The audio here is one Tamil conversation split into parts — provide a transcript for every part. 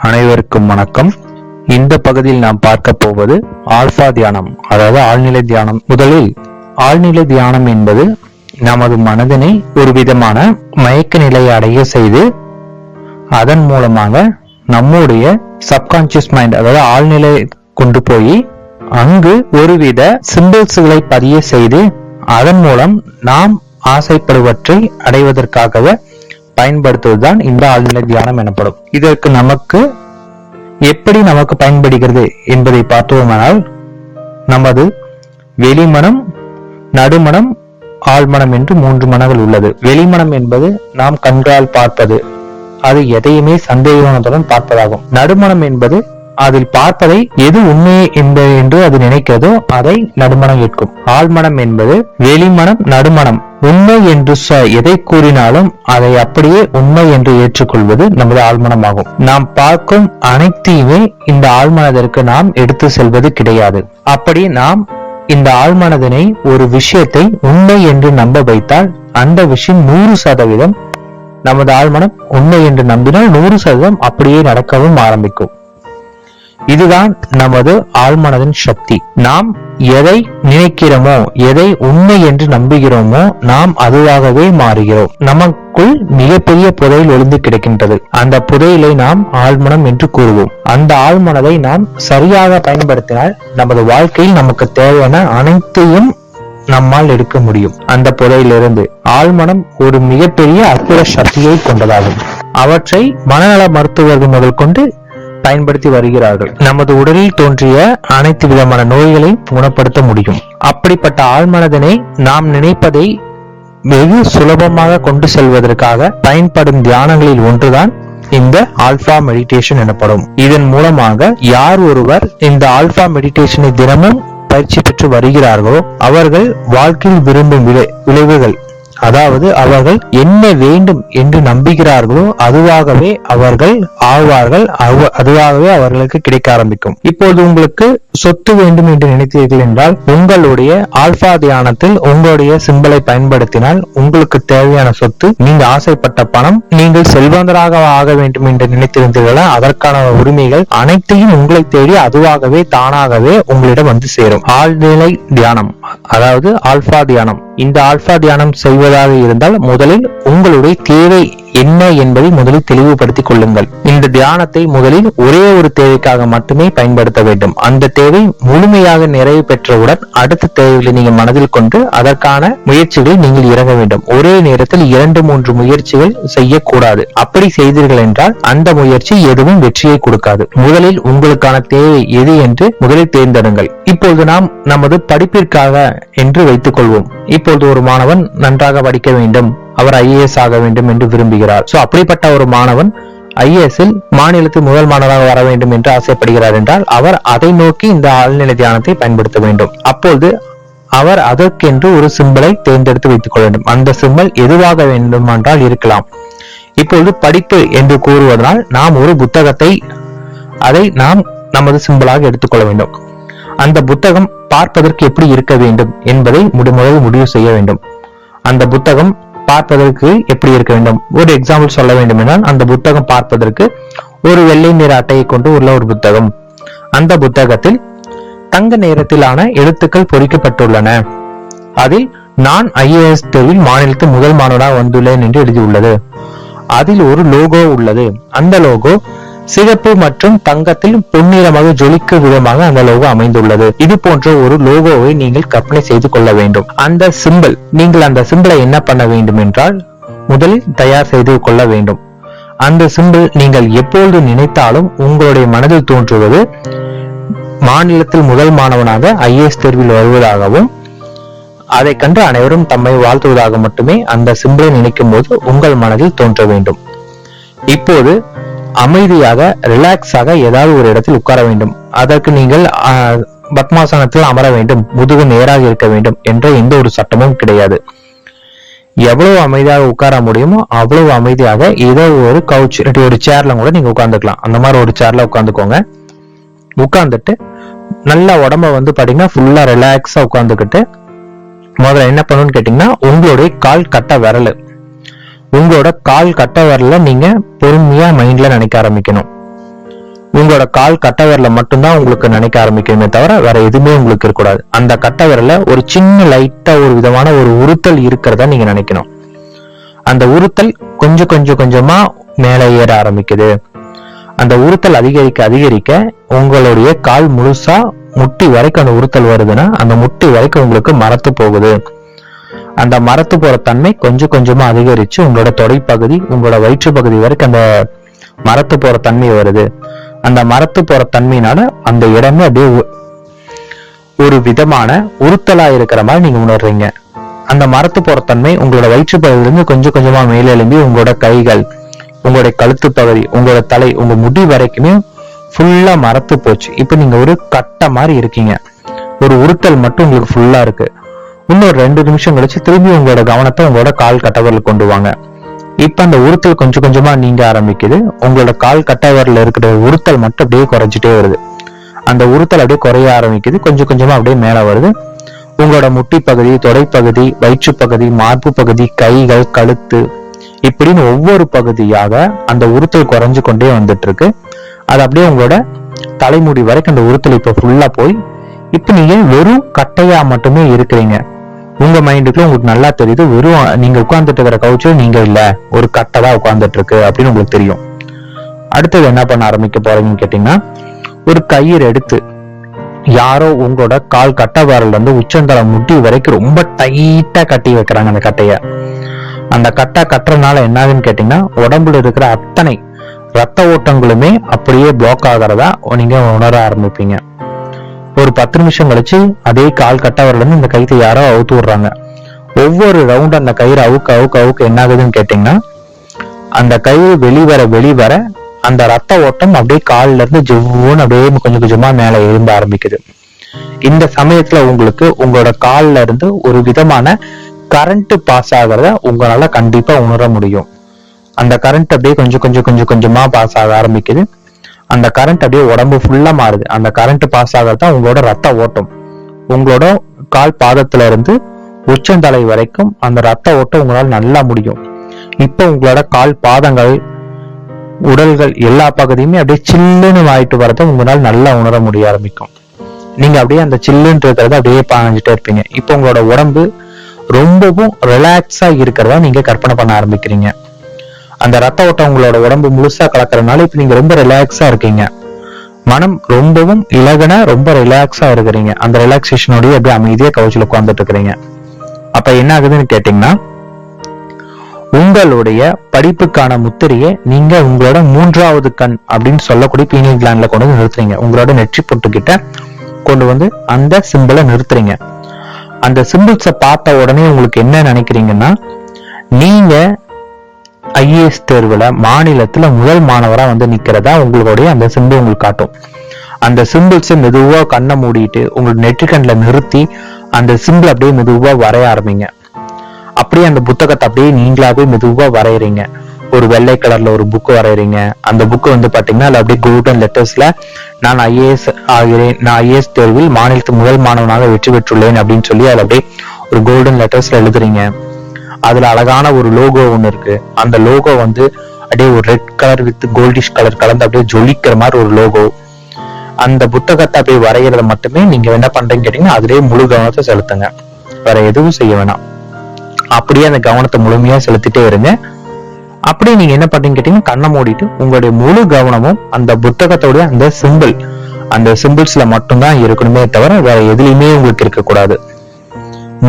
அனைவருக்கும் வணக்கம். இந்த பகுதியில் நாம் பார்க்க போவது ஆல்பா தியானம் அதாவது ஆழ்நிலை தியானம். முதலில் ஆழ்நிலை தியானம் என்பது நமது மனதினை ஒரு விதமான மயக்க நிலையை அடைய செய்து அதன் மூலமாக நம்முடைய சப்கான்சியஸ் மைண்ட் அதாவது ஆழ்நிலை கொண்டு போய் அங்கு ஒருவித சிம்பிள்ஸ்களை பதிய செய்து அதன் மூலம் நாம் ஆசைப்படுவற்றை அடைவதற்காகவே பயன்படுத்துவதுதான் இந்த ஆழ்நிலை தியானம் எனப்படும். இதற்கு நமக்கு எப்படி நமக்கு பயன்படுகிறது என்பதை பார்த்தோமானால் நமது வெளிமனம் நடுமனம் ஆழ்மனம் என்று மூன்று மனங்கள் உள்ளது. வெளிமனம் என்பது நாம் கண்களால் பார்ப்பது அது எதையுமே சந்தேகத்துடன் பார்ப்பதாகும். நடுமனம் என்பது அதில் பார்ப்பதை எது உண்மை என்பது என்று அது நினைக்கிறதோ அதை நடுமணம் ஏற்கும். ஆழ்மனம் என்பது வெளிமனம் நடுமணம். உண்மை என்று ச எதை கூறினாலும் அதை அப்படியே உண்மை என்று ஏற்றுக்கொள்வது நமது ஆழ்மனமாகும். நாம் பார்க்கும் அனைத்தையுமே இந்த ஆழ்மனதிற்கு நாம் எடுத்து செல்வது கிடையாது. அப்படி நாம் இந்த ஆழ்மனதினை ஒரு விஷயத்தை உண்மை என்று நம்ப வைத்தால் அந்த விஷயம் நூறு சதவீதம் நமது ஆழ்மனம் உண்மை என்று நம்பினால் நூறு சதவீதம் அப்படியே நடக்கவும் ஆரம்பிக்கும். இதுதான் நமது ஆழ்மனதின் சக்தி. நாம் எதை நினைக்கிறோமோ எதை உண்மை என்று நம்புகிறோமோ நாம் அதுவாகவே மாறுகிறோம். நமக்குள் மிகப்பெரிய புதையில் ஒளிந்து கிடக்கின்றது. அந்த புதையிலை நாம் ஆழ்மனம் என்று கூறுவோம். அந்த ஆழ்மனதை நாம் சரியாக பயன்படுத்தினால் நமது வாழ்க்கையில் நமக்கு தேவையான அனைத்தையும் நம்மால் எடுக்க முடியும். அந்த புதையிலிருந்து ஆழ்மனம் ஒரு மிகப்பெரிய அற்புத சக்தியை கொண்டதாகும். அவற்றை மனநல மருத்துவர்கள் முதல் கொண்டு பயன்படுத்தி வருகிறார்கள். நமது உடலில் தோன்றிய அனைத்து விதமான நோய்களையும் குணப்படுத்த முடியும். அப்படிப்பட்ட ஆழ்மனதனை நாம் நினைப்பதை வெகு சுலபமாக கொண்டு செல்வதற்காக பயன்படும் தியானங்களில் ஒன்றுதான் இந்த ஆல்பா மெடிடேஷன் எனப்படும். இதன் மூலமாக யார் ஒருவர் இந்த ஆல்பா மெடிடேஷனை தினமும் பயிற்சி பெற்று வருகிறார்களோ அவர்கள் வாழ்க்கையில் விரும்பும் விளை- விளைவுகள் அதாவது அவர்கள் என்ன வேண்டும் என்று நம்புகிறார்களோ அதுவாகவே அவர்கள் ஆழ்வார்கள் அவ- அதுவாகவே அவர்களுக்கு கிடைக்க ஆரம்பிக்கும். இப்போது உங்களுக்கு சொத்து வேண்டும் என்று நினைத்தீர்கள் என்றால் உங்களுடைய ஆல்பா தியானத்தில் உங்களுடைய சிம்பலை பயன்படுத்தினால் உங்களுக்கு தேவையான சொத்து நீங்க ஆசைப்பட்ட பணம் நீங்கள் செல்வந்தராக ஆக வேண்டும் என்று நினைத்திருந்தீர்களா? அதற்கான உரிமைகள் அனைத்தையும் உங்களை தேடி அதுவாகவே தானாகவே உங்களிடம் வந்து சேரும். ஆழ்நிலை தியானம் அதாவது ஆல்பா தியானம். இந்த ஆல்பா தியானம் செய்வதாக இருந்தால் முதலில் உங்களுடைய தேவை என்ன என்பதை முதலில் தெளிவுபடுத்திக் கொள்ளுங்கள். இந்த தியானத்தை முதலில் ஒரே ஒரு தேவைக்காக மட்டுமே பயன்படுத்த வேண்டும். அந்த தேவை முழுமையாக நிறைவு பெற்றவுடன் அடுத்த தேவைகளை நீங்கள் மனதில் கொண்டு அதற்கான முயற்சிகளை நீங்கள் இறங்க வேண்டும். ஒரே நேரத்தில் இரண்டு மூன்று முயற்சிகள் செய்யக்கூடாது. அப்படி செய்தீர்கள் என்றால் அந்த முயற்சி எதுவும் வெற்றியை கொடுக்காது. முதலில் உங்களுக்கான தேவை எது என்று முதலில் தேர்ந்தெடுங்கள். இப்போது நாம் நமது படிப்பிற்காக என்று வைத்துக் கொள்வோம். இப்பொழுது ஒரு மாணவன் நன்றாக படிக்க வேண்டும். அவர் ஐஏஎஸ் ஆக வேண்டும் என்று விரும்புகிறார். சோ அப்படிப்பட்ட ஒரு மாணவன் ஐஏஎஸ்ஸில் மாநிலத்தில் முதல் மாணவராக வர வேண்டும் என்று ஆசைப்படுகிறார் என்றால் அவர் அதை நோக்கி இந்த ஆழ்நிலை தியானத்தை பயன்படுத்த வேண்டும். அப்பொழுது அவர் அதற்கென்று ஒரு சிம்பிளை தேர்ந்தெடுத்து வைத்துக் கொள்ள வேண்டும். அந்த சிம்பிள் எதுவாக வேண்டுமென்றால் இருக்கலாம். இப்பொழுது படிப்பு என்று கூறுவதனால் நாம் ஒரு புத்தகத்தை அதை நாம் நமது சிம்பிளாக எடுத்துக்கொள்ள வேண்டும். அந்த புத்தகம் பார்ப்பதற்கு எப்படி இருக்க வேண்டும் என்பதை முடி- முதலில் முடிவு செய்ய வேண்டும். அந்த புத்தகம் பார்ப்பதற்கு எப்படி இருக்க வேண்டும்? ஒரு எக்ஸாம்பிள் சொல்ல வேண்டும் என்றால் அந்த புத்தகம் பார்ப்பதற்கு ஒரு வெள்ளை நிற அட்டையை கொண்டு உள்ள ஒரு புத்தகம். அந்த புத்தகத்தில் தங்க நேரத்திலான எழுத்துக்கள் பொறிக்கப்பட்டுள்ளன. அதில் நான் ஐஏஎஸ் தேர்வில் மாநிலத்து முதல் மாணவனாக வந்துள்ளேன் என்று எழுதியுள்ளது. அதில் ஒரு லோகோ உள்ளது. அந்த லோகோ சிகப்பு மற்றும் தங்கத்தில் பொன்னிறமாக ஜொலிக்கும் விதமாக அந்த லோகோ அமைந்துள்ளது. இது போன்ற ஒரு லோகோவை நீங்கள் கற்பனை செய்து கொள்ள வேண்டும். அந்த சிம்பிள் நீங்கள் அந்த சிம்பிளை என்ன பண்ண வேண்டும் என்றால் முதலில் தயார் செய்து கொள்ள வேண்டும். அந்த சிம்பிள் நீங்கள் எப்பொழுது நினைத்தாலும் உங்களுடைய மனதில் தோன்றுவது மாநிலத்தில் முதல் மாணவனாக ஐஏஎஸ் தேர்வில் வருவதாகவும் அதை கண்டு அனைவரும் தம்மை வாழ்த்துவதாக மட்டுமே அந்த சிம்பிளை நினைக்கும் போது உங்கள் மனதில் தோன்ற வேண்டும். இப்போது அமைதியாக ரிலாக்ஸாக ஏதாவது ஒரு இடத்தில் உட்கார வேண்டும். அதற்கு நீங்கள் பத்மாசனத்தில் அமர வேண்டும். முதுகு நேராக இருக்க வேண்டும் என்ற எந்த ஒரு சட்டமும் கிடையாது. எவ்வளவு அமைதியாக உட்கார முடியுமோ அவ்வளவு அமைதியாக ஏதோ ஒரு கவுச் ஒரு சேர்ல கூட நீங்க உட்காந்துக்கலாம் அந்த மாதிரி ஒரு சேர்ல உட்காந்துக்கோங்க உட்காந்துட்டு நல்லா உடம்ப வந்து பாத்தீங்கன்னா ஃபுல்லா ரிலாக்ஸா உட்காந்துக்கிட்டு முதல்ல என்ன பண்ணணும்னு கேட்டீங்கன்னா உங்களுடைய கால் கட்ட விரல். உங்களோட கால் கட்ட வரல நீங்க பொறுமையா மைண்ட்ல நினைக்க ஆரம்பிக்கணும். உங்களோட கால் கட்ட வரல மட்டும்தான் உங்களுக்கு நினைக்க ஆரம்பிக்கணுமே தவிர வேற எதுவுமே உங்களுக்கு இருக்கக்கூடாது. அந்த கட்ட வரல ஒரு சின்ன லைட்டா ஒரு விதமான ஒரு உறுத்தல் இருக்கிறதா நீங்க நினைக்கணும். அந்த உறுத்தல் கொஞ்சம் கொஞ்சம் கொஞ்சமா மேலே ஏற ஆரம்பிக்குது. அந்த உறுத்தல் அதிகரிக்க அதிகரிக்க உங்களுடைய கால் முழுசா முட்டி வரைக்கும் அந்த உறுத்தல் வருதுன்னா அந்த முட்டி வரைக்கும் உங்களுக்கு மரத்து போகுது. அந்த மரத்து போற தன்மை கொஞ்சம் கொஞ்சமா அதிகரிச்சு உங்களோட தொடைப்பகுதி உங்களோட வயிற்று பகுதி வரைக்கும் அந்த மரத்து போற தன்மை வருது. அந்த மரத்து போற தன்மையினால அந்த இடமே அப்படியே ஒரு விதமான உறுத்தலா இருக்கிற மாதிரி நீங்க உணர்றீங்க. அந்த மரத்து போற தன்மை உங்களோட வயிற்று பகுதியிலிருந்து கொஞ்சம் கொஞ்சமா மேலே எழும்பி உங்களோட கைகள் உங்களுடைய கழுத்து பகுதி உங்களோட தலை உங்க முடி வரைக்குமே ஃபுல்லா மரத்து போச்சு. இப்ப நீங்க ஒரு கட்டை மாதிரி இருக்கீங்க. ஒரு உறுத்தல் மட்டும் உங்களுக்கு ஃபுல்லா இருக்கு. இன்னொரு ரெண்டு நிமிஷம் கழிச்சு திரும்பி உங்களோட கவனத்தை உங்களோட கால் கட்டவரில் கொண்டு வாங்க. இப்ப அந்த உறுத்தல் கொஞ்சம் கொஞ்சமா நீங்க ஆரம்பிக்குது. உங்களோட கால் கட்டவரில் இருக்கிற உறுத்தல் மட்டும் அப்படியே குறைஞ்சிட்டே வருது. அந்த உறுத்தல் அப்படியே குறைய ஆரம்பிக்குது. கொஞ்சம் கொஞ்சமா அப்படியே மேல வருது. உங்களோட முட்டி பகுதி தொடைப்பகுதி வயிற்று பகுதி மார்பு பகுதி கைகள் கழுத்து இப்படின்னு ஒவ்வொரு பகுதியாக அந்த உறுத்தல் குறைஞ்சு கொண்டே வந்துட்டு இருக்கு. அது அப்படியே உங்களோட தலைமுடி வரைக்கும் அந்த உறுத்தல் இப்ப ஃபுல்லா போய் இப்ப நீங்க வெறும் கட்டையா மட்டுமே இருக்கிறீங்க. உங்க மைண்டுக்குள்ள உங்களுக்கு நல்லா தெரியுது. வெறும் நீங்க உட்கார்ந்துட்டு இருக்கிற கவுச்சு நீங்க இல்ல. ஒரு கட்டை தான் உட்கார்ந்துட்டு இருக்கு அப்படின்னு உங்களுக்கு தெரியும். அடுத்தது என்ன பண்ண ஆரம்பிக்க போறீங்கன்னு கேட்டீங்கன்னா ஒரு கயிறு எடுத்து யாரோ உங்களோட கால் கட்டை விரல்ல இருந்து உச்சந்தலை முட்டி வரைக்கும் ரொம்ப டைட்டா கட்டி வைக்கிறாங்க அந்த கட்டைய. அந்த கட்டை கட்டுறதுனால என்னாகுன்னு கேட்டீங்கன்னா உடம்புல இருக்கிற அத்தனை ரத்த ஓட்டங்களுமே அப்படியே பிளாக் ஆகிறதா நீங்க உணர ஆரம்பிப்பீங்க. ஒரு பத்து நிமிஷம் கழிச்சு அதே கால் கட்டை இருந்து இந்த கயித்தை யாரோ அவுத்து விடுறாங்க. ஒவ்வொரு ரவுண்ட் அந்த கயிறு அவுக்க அவுக்க அவுக்க என்ன ஆகுதுன்னு கேட்டீங்கன்னா அந்த கயிறு வெளிவர வெளிவர அந்த ரத்த ஓட்டம் அப்படியே காலில் இருந்து ஜிவ்வுன்னு அப்படியே கொஞ்சம் கொஞ்சமா மேலே எழும்ப ஆரம்பிக்குது. இந்த சமயத்துல உங்களுக்கு உங்களோட காலில் இருந்து ஒரு விதமான கரண்ட் பாஸ் ஆகிறத உங்களால கண்டிப்பா உணர முடியும். அந்த கரண்ட் அப்படியே கொஞ்சம் கொஞ்சம் கொஞ்சம் கொஞ்சமா பாஸ் ஆக ஆரம்பிக்குது. அந்த கரண்ட் அப்படியே உடம்பு ஃபுல்லா மாறுது. அந்த கரண்ட் பாஸ் ஆகிறது தான் உங்களோட ரத்த ஓட்டம். உங்களோட கால் பாதத்துல இருந்து உச்சந்தலை வரைக்கும் அந்த ரத்த ஓட்டம் உங்களால் நல்லா முடியும். இப்போ உங்களோட கால் பாதங்கள் உடல்கள் எல்லா பகுதியுமே அப்படியே சில்லுன்னு ஆயிட்டு வரதை உங்களால் நல்லா உணர முடிய ஆரம்பிக்கும். நீங்க அப்படியே அந்த சில்லுன்னு இருக்கிறத அப்படியே பாஞ்சிட்டே இருப்பீங்க. இப்போ உங்களோட உடம்பு ரொம்பவும் ரிலாக்ஸா இருக்கிறதா நீங்க கற்பனை பண்ண ஆரம்பிக்கிறீங்க. அந்த ரத்த ஓட்டம் உங்களோட உடம்பு முழுசா கலக்கறதுனால இப்ப நீங்க ரொம்ப ரிலாக்ஸா இருக்கீங்க. மனம் ரொம்பவும் இலகன ரொம்ப ரிலாக்ஸா இருக்கிறீங்க. அந்த ரிலாக்ஸேஷனோடய அப்படியே அமைதியா கவுச்சில் உட்காந்துட்டு இருக்கிறீங்க அப்ப என்ன ஆகுதுன்னு கேட்டீங்கன்னா உங்களுடைய படிப்புக்கான முத்திரையை நீங்க உங்களோட மூன்றாவது கண் அப்படின்னு சொல்லக்கூடிய பீனியல் கிளாண்ட்ல கொண்டு வந்து நிறுத்துறீங்க. உங்களோட நெற்றி பொட்டு கிட்ட கொண்டு வந்து அந்த சிம்பிளை நிறுத்துறீங்க. அந்த சிம்பிள்ஸை பார்த்த உடனே உங்களுக்கு என்ன நினைக்கிறீங்கன்னா நீங்க ஐஏஎஸ் தேர்வில் மாநிலத்தில் முதல் மாணவராக வந்து நிற்கிறதா உங்களுடைய அந்த சிம்பிள் உங்களுக்கு காட்டும். அந்த சிம்பிள்ஸை மெதுவாக கண்ணை மூடிட்டு உங்களுக்கு நெற்றிக்கண்ணில் நிறுத்தி அந்த சிம்பிள் அப்படியே மெதுவாக வரைய ஆரம்பிங்க. அப்படியே அந்த புத்தகத்தை அப்படியே நீங்களாவே மெதுவாக வரைகிறீங்க ஒரு வெள்ளை கலர்ல ஒரு புக் வரைகிறீங்க அந்த புக்கு வந்து பாத்தீங்கன்னா அதுல அப்படியே கோல்டன் லெட்டர்ஸ்ல நான் ஐஏஎஸ் ஆகிறேன் நான் ஐஏஎஸ் தேர்வில் மாநிலத்து முதல் மாணவனாக வெற்றி பெற்றுள்ளேன் அப்படின்னு சொல்லி அதுல அப்படியே ஒரு கோல்டன் லெட்டர்ஸ்ல எழுதுறீங்க. அதுல அழகான ஒரு லோகோ ஒன்று இருக்கு. அந்த லோகோ வந்து அப்படியே ஒரு red colour with goldish colour கலந்து அப்படியே ஜொலிக்கிற மாதிரி ஒரு லோகோ அந்த புத்தகத்தை அப்படியே வரைகிறத மட்டுமே நீங்க என்ன பண்றீங்க கேட்டீங்கன்னா அதுலேயே முழு கவனத்தை செலுத்துங்க. வேற எதுவும் செய்ய வேணாம். அப்படியே அந்த கவனத்தை முழுமையா செலுத்திட்டே இருங்க. அப்படியே நீங்க என்ன பண்றீங்க கேட்டீங்கன்னா கண்ணை மூடிட்டு உங்களுடைய முழு கவனமும் அந்த புத்தகத்தோட அந்த சிம்பிள் அந்த சிம்பிள்ஸ்ல மட்டும்தான் இருக்கணுமே தவிர வேற எதுலையுமே உங்களுக்கு இருக்கக்கூடாது.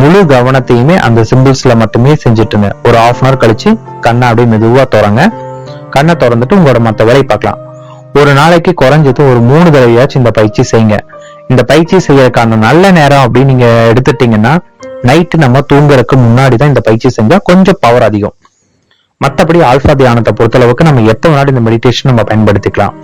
முழு கவனத்தையுமே அந்த சிம்பிள்ஸ்ல மட்டுமே செஞ்சுட்டுங்க. ஒரு ஆஃப் அன் ஹவர் கழிச்சு கண்ணை அப்படியே மெதுவா திறங்க. கண்ணை திறந்துட்டு உங்களோட மற்ற வேலையை பார்க்கலாம். ஒரு நாளைக்கு குறைஞ்சது ஒரு மூணு தடவையாச்சும் இந்த பயிற்சி செய்யுங்க. இந்த பயிற்சி செய்யறதுக்கான நல்ல நேரம் அப்படின்னு நீங்க எடுத்துட்டீங்கன்னா நைட்டு நம்ம தூங்குறதுக்கு முன்னாடி தான் இந்த பயிற்சி செஞ்சா கொஞ்சம் பவர் அதிகம். மத்தபடி ஆல்பா தியானத்தை பொறுத்தளவுக்கு நம்ம எத்தனை வேணாலும் இந்த மெடிடேஷன் நம்ம பயன்படுத்திக்கலாம்.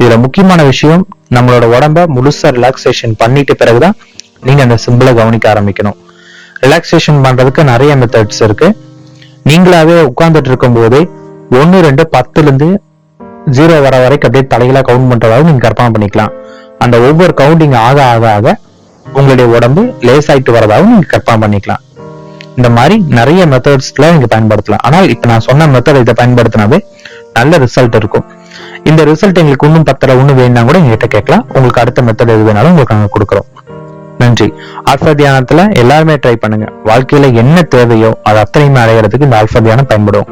இதுல முக்கியமான விஷயம் நம்மளோட உடம்ப முழுசா ரிலாக்ஸேஷன் பண்ணிட்ட பிறகுதான் நீங்க அந்த சிம்பிளை கவனிக்க ஆரம்பிக்கணும். ரிலாக்ஸேஷன் பண்றதுக்கு நிறைய மெத்தட்ஸ் இருக்கு. நீங்களாவே உட்கார்ந்துட்டு இருக்கும் போதே ஒன்னு ரெண்டு பத்துல இருந்து ஜீரோ வர வரைக்கும் அப்படியே தலைகளா கவுண்ட் பண்றதாவது நீங்க கற்பனை பண்ணிக்கலாம். அந்த ஒவ்வொரு கவுண்டிங் ஆக ஆக ஆக உங்களுடைய உடம்பு லேஸ் ஆயிட்டு வரதாகவும் நீங்க கற்பனை பண்ணிக்கலாம். இந்த மாதிரி நிறைய மெத்தட்ஸ்ல நீங்க பயன்படுத்தலாம். ஆனால் இப்ப நான் சொன்ன மெத்தட் இதை பயன்படுத்தினாவே நல்ல ரிசல்ட் இருக்கும். இந்த ரிசல்ட் எங்களுக்கு இன்னும் பத்தல ஒண்ணு வேணும்னா கூட எங்ககிட்ட கேட்கலாம். உங்களுக்கு அடுத்த மெத்தட் எது வேணாலும் உங்களுக்கு நாங்க கொடுக்குறோம். நன்றி. ஆல்பா தியானத்துல எல்லாருமே ட்ரை பண்ணுங்க. வாழ்க்கையில என்ன தேவையோ அது அத்தனையுமே அடைகிறதுக்கு இந்த ஆல்பா தியானம் பயன்படும்.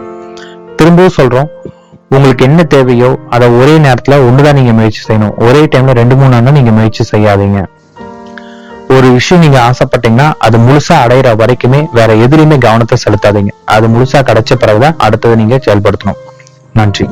திரும்பவும் சொல்றோம் உங்களுக்கு என்ன தேவையோ அதை ஒரே நேரத்துல ஒண்ணுதான் நீங்க முயற்சி செய்யணும். ஒரே டைம்ல ரெண்டு மூணு நாள் நீங்க முயற்சி செய்யாதீங்க. ஒரு விஷயம் நீங்க ஆசைப்பட்டீங்கன்னா அது முழுசா அடையிற வரைக்குமே வேற எதுலையுமே கவனத்தை செலுத்தாதீங்க. அது முழுசா கிடைச்ச பிறகுதான் அடுத்தது நீங்க செயல்படுத்தணும். நன்றி.